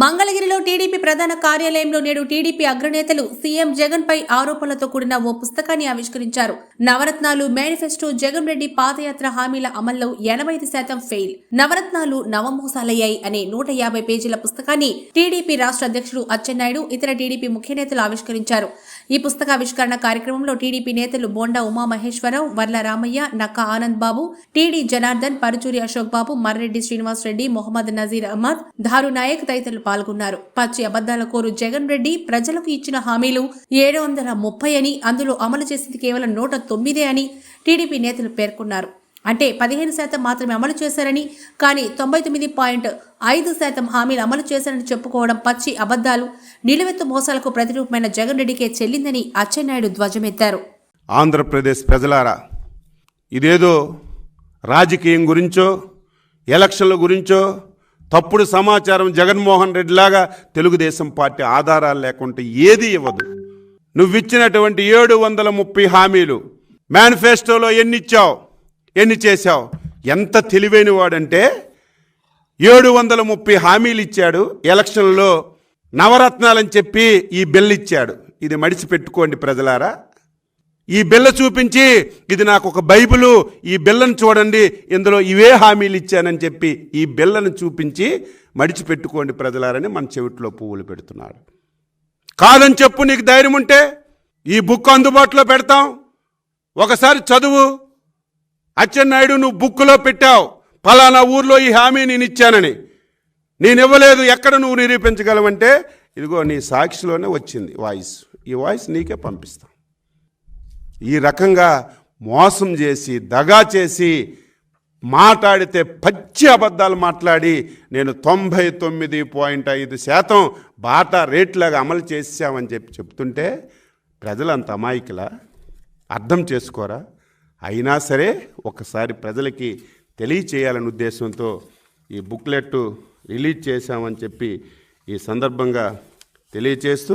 మంగళగిరిలో టీడీపీ ప్రధాన కార్యాలయంలో నేడు టీడీపీ అగ్రనేతలు సీఎం జగన్ పై ఆరోపణలతో కూడిన ఓ పుస్తకాన్ని ఆవిష్కరించారు. నవరత్నాలు మేనిఫెస్టో జగన్ రెడ్డి పాదయాత్ర హామీల అమల్లో ఎనభై ఐదు శాతం ఫెయిల్. నవరత్నాలు నవమోసాలయ్యాయి అనే నూట యాభై పేజీల పుస్తకాన్ని టీడీపీ రాష్ట్ర అధ్యక్షుడు అచ్చెన్నాయుడు ఇతర టీడీపీ ముఖ్య నేతలు ఆవిష్కరించారు. ఈ పుస్తక ఆవిష్కరణ కార్యక్రమంలో టీడీపీ నేతలు బోండా ఉమామహేశ్వరరావు వర్ల రామయ్య నక్క ఆనంద్ బాబు టీడీ జనార్దన్ పరుచూరి అశోక్ బాబు మర్రెడ్డి శ్రీనివాస్ రెడ్డి మొహమ్మద్ నజీర్ అహ్మద్ ధారు నాయక్ తదితరులు పాల్గొన్నారు. పచ్చి అబద్దాల కోరు జగన్ రెడ్డి ప్రజలకు ఇచ్చిన హామీలు ఏడు వందల ముప్పై అని అందులో అమలు చేసింది కేవలం నూట తొమ్మిదే అని టీడీపీ నేతలు పేర్కొన్నారు. అంటే పదిహేను శాతం మాత్రమే అమలు చేశారని కానీ తొంభై తొమ్మిది పాయింట్ ఐదు శాతం హామీలు అమలు చేశారని చెప్పుకోవడం పచ్చి అబద్దాలు. నిలువెత్తు మోసాలకు ప్రతిరూపమైన జగన్ రెడ్డికే చెల్లిందని అచ్చెన్నాయుడు ధ్వజమెత్తారు. ఆంధ్రప్రదేశ్ ప్రజలారా ఇదేదో రాజకీయం గురించో ఎలక్షన్ల గురించో తప్పుడు సమాచారం జగన్మోహన్ రెడ్డిలాగా తెలుగుదేశం పార్టీ ఆధారాలు లేకుంటే ఏది ఇవ్వదు. నువ్విచ్చినటువంటి ఏడు వందల ముప్పై హామీలు మేనిఫెస్టోలో ఎన్ని ఇచ్చావు ఎన్ని చేశావు? ఎంత తెలివైన వాడంటే ఏడు వందల ముప్పై హామీలు ఇచ్చాడు. ఎలక్షన్లో నవరత్నాలని చెప్పి ఈ బిల్ ఇచ్చాడు. ఇది మడిచి పెట్టుకోండి ప్రజలారా. ఈ బిల్ల చూపించి ఇది నాకు ఒక బైబిలు ఈ బిల్లను చూడండి ఇందులో ఇవే హామీలు ఇచ్చానని చెప్పి ఈ బిల్లను చూపించి మడిచి పెట్టుకోండి ప్రజలారని మన చెవిట్లో పువ్వులు పెడుతున్నాడు కాదని చెప్పు నీకు ధైర్యం ఉంటే ఈ బుక్ అందుబాటులో పెడతాం. ఒకసారి చదువు. అచ్చెన్నాయుడు నువ్వు బుక్లో పెట్టావు. ఫలానా ఊర్లో ఈ హామీ నేను ఇచ్చానని. నేను ఇవ్వలేదు ఎక్కడ నువ్వు నిరూపించగలవంటే ఇదిగో నీ సాక్షిలోనే వచ్చింది వాయిస్. ఈ వాయిస్ నీకే పంపిస్తాం. ఈ రకంగా మోసం చేసి దగా చేసి మాట్లాడితే పచ్చి అబద్ధాలు మాట్లాడి నేను తొంభై తొమ్మిది పాయింట్ ఐదు శాతం బాటా రేట్లాగా అమలు చేసామని చెప్పి చెప్తుంటే ప్రజలంత అమాయకులా? అర్థం చేసుకోరా? అయినా సరే ఒకసారి ప్రజలకి తెలియచేయాలనే ఉద్దేశంతో ఈ బుక్లెట్ రిలీజ్ చేశామని చెప్పి ఈ సందర్భంగా తెలియచేస్తూ